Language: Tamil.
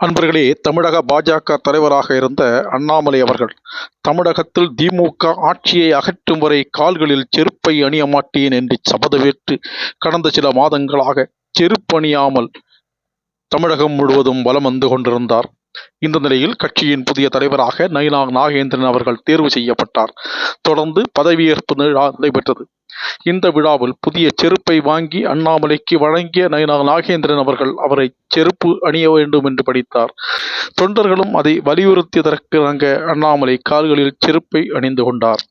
அன்பர்களே தமிழக பாஜக தலைவராக இருந்த அண்ணாமலை அவர்கள் தமிழகத்தில் திமுக ஆட்சியை அகற்றும் வரை கால்களில் செருப்பை அணிய மாட்டேன் என்று சபதவேற்று கடந்த சில மாதங்களாக செருப்பணியாமல் தமிழகம் முழுவதும் வலம் வந்து கொண்டிருந்தார். இந்த நிலையில் கட்சியின் புதிய தலைவராக நயினா நாகேந்திரன் அவர்கள் தேர்வு செய்யப்பட்டார். தொடர்ந்து பதவியேற்பு விழா நடைபெற்றது. இந்த விழாவில் புதிய செருப்பை வாங்கி அண்ணாமலைக்கு வழங்கிய நயினா நாகேந்திரன் அவர்கள் அவரை செருப்பு அணிய வேண்டும் என்று படித்தார். தொண்டர்களும் அதை வலியுறுத்தியதற்கு அங்க அண்ணாமலை கால்களில் செருப்பை அணிந்து கொண்டார்.